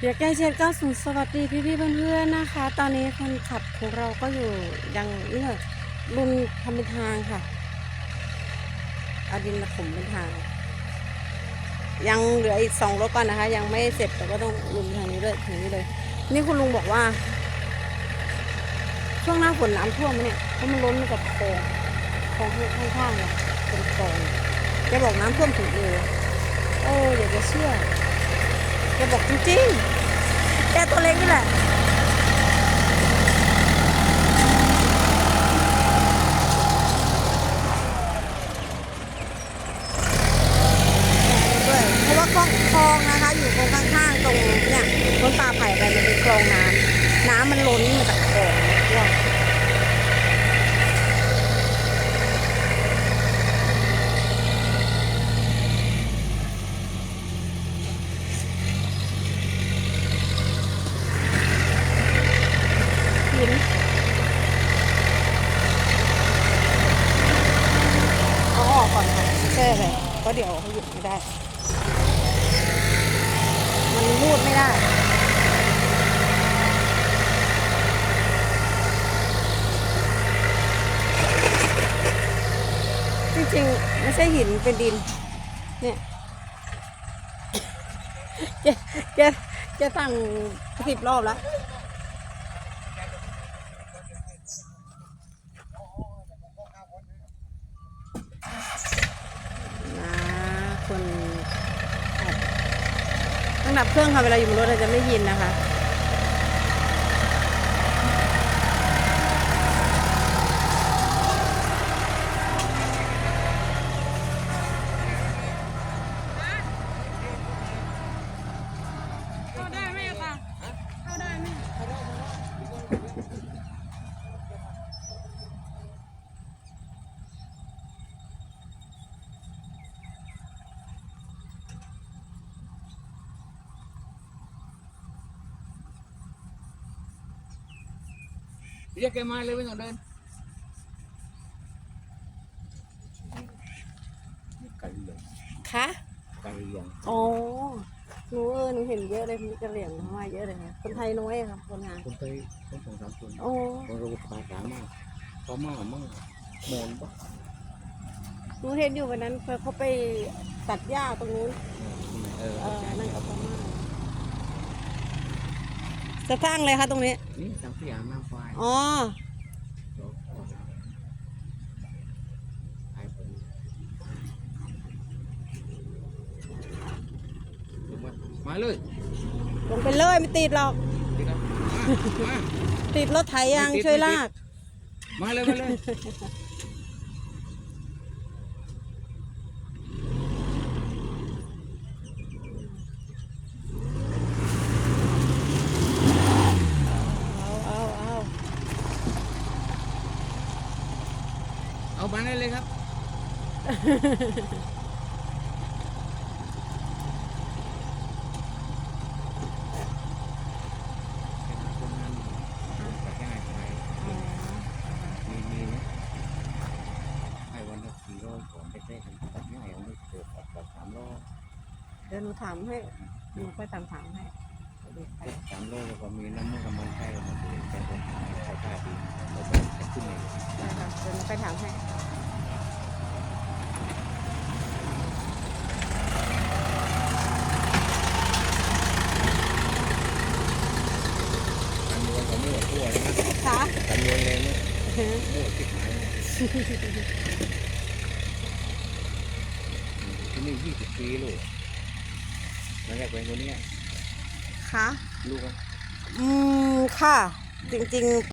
เดี๋ยวใกล้เช็ดก็สูงสวัสดีพี่พี่ๆเพื่อนๆนะคะ ตอนนี้คนขับของเราก็อยู่ยังนี่ค่ะรุนทำเป็นทางค่ะเอาดินมาถมเป็นทาง ยังเหลืออีกสองรถก่อนนะคะ ยังไม่เสร็จแต่ก็ต้องรุนทางนี้เลยทางนี้เลย นี่คุณลุงบอกว่า ช่วงหน้าฝนน้ำท่วมเนี่ยเพราะมันล้นมากับคลองคลองข้างๆเนี่ยเป็นคลองแกบอกน้ำท่วมถึงเอวโอ้อยากจะเชื่อ แกบอกจริงๆแกตัวเล็กนี่แหละด้วยเพราะว่าคลองคลองนะคะ อยู่ตรงข้างๆตรงเนี่ยต้นตาไผ่ไรมันเป็นคลองน้ำน้ำมันล้นมาจากคลองว่าหินเอาออกก่อน ช่เลยเพราะเดี๋ยวเขาหยุดไม่ได้ มันรูดไม่ได้จริงๆไม่ใช่หินเป็นดิน เนี่ยแกแกแกสั่งสิบรอบแล้ว นะคนขับต้อง ดับเครื่องค่ะเวลาอยู่บนรถเราจะไม่ยินนะคะ เข้าได้ไหมคะเข้าได้ไหม เรียกแกมาเลยไม่ต้องเดินกะเหรี่ยงคะกะเหรี่ยงอ๋อหนูเออหนูเห็นเยอะเลยมีกระเหลี่ยงเข้ามาเยอะเลยค่ะคนไทยน้อยอะค่ะคนงานคนไทยคนสองสามคนโอ้คนเราภาษามากพม่ามั่งมอนปะหนูเห็นอยู่วันนั้นเขาไปตัดหญ้าตรงนู้นเออเออนั่นกับพม่า จะสร้างเลยคะตรงนี้ นี่ทางที่อ่างน้ำไฟอ๋อ มาเลยลงไปเลยไม่ติดหรอกดีครับมาติดรถไถยางไม่ติดช่วยไม่ติดลาก มาเลยมาเลย เอาเอาเอา เอามาได้เลยครับคนนั้นตัดง่ายไปมีมีไหมให้วันละสี่ร้อยก่อนไปแค่กันตัดง่ายเอาไม่เกิดตัดตัดสามร้อยเดี๋ยวหนูถามให้หนูไปตามถามให้ามโลแล้วก็มีน้ำมันกับมันไทยมันเป็นเป็นคนขายเขาขาดีเราไปขึ้นเองนะคะเดี๋ยวหนูไปถามให้การเมืองขาไม่หมดทั่วเลยนะค่ะการเมืองแรงเนี่ยมั่วที่หายที่นี่ยี่สิบปีลูกมาแรกเป็นคนเนี้ยค่ะ ลูกอืม ค่ะ จริง ๆ